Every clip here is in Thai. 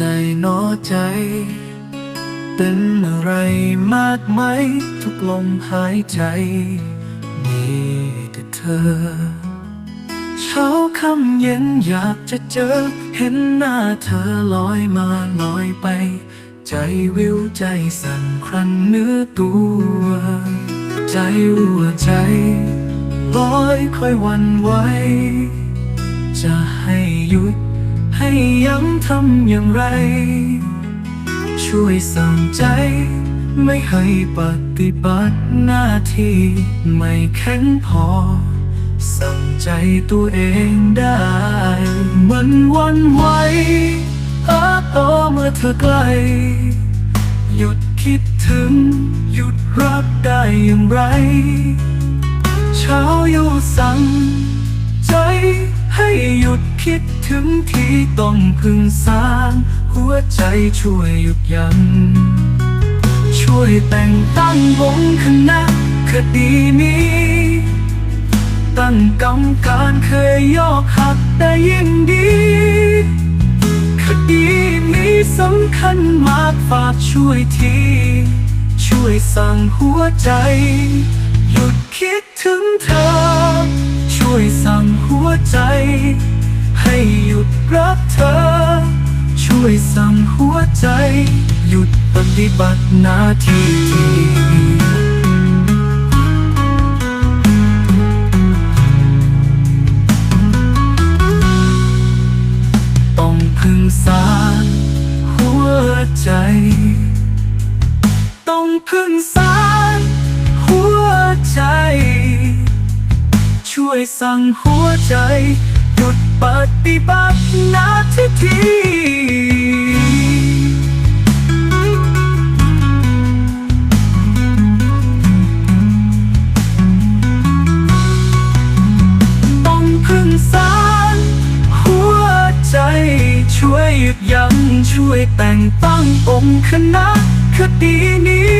จนอใจ เป็นอะไรมากไหมทุกลมหายใจมีแต่เธอ เช้าค่ำเย็นอยากจะเจอ เห็นหน้าเธอลอยมาลอยไป ใจวิวใจสั่นครันเนื้อตัว ใจหัวใจลอยค่อยวันไหวจะให้หยุด ย้ำทำอย่างไร ช่วยสั่งใจ ไม่ให้ปฏิบัติหน้าที่ไม่แข็งพอ สั่งใจตัวเองได้ มันวันไหวอาโตเมื่อเธอใกล้หยุดคิดถึง หยุดรักได้อย่างไร เช้าอยู่สั่งใจให้หยุด คิดถึงที่ต้องพึงสร้าง หัวใจช่วยหยุดยัง้งช่วยแต่งตั้งวงคณะคดีนี้ ตั้งกรรมการเคยยอกหักแต่ยิ่งดี คดีนี้สำคัญมากฝากช่วยที ช่วยสั่งหัวใจ หยุดคิดถึงเธอ ช่วยสั่งหัวใจ ให้หยุดรักเธอ ช่วยสั่งหัวใจ หยุดปฏิบัติหน้าที่ทีต้องพึ่งสารหัวใจ ต้องพึ่งสารหัวใจ ช่วยสั่งหัวใจ ที่ที ต้องพึ่งสารหัวใจ ช่วยหยุดยั้งช่วยแต่งตั้งองค์คณะคดีนี้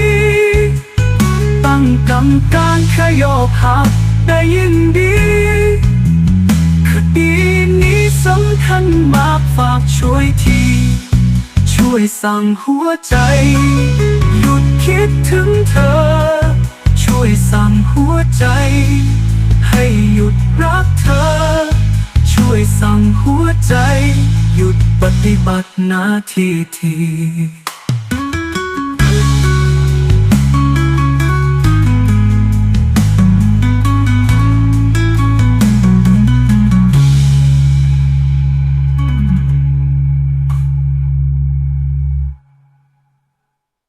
ตั้งกรรมการขยอบหักได้ยิ่งดี มากฝากช่วยที ช่วยสั่งหัวใจ หยุดคิดถึงเธอ ช่วยสั่งหัวใจ ให้หยุดรักเธอ ช่วยสั่งหัวใจ หยุดปฏิบัติหน้าที่ที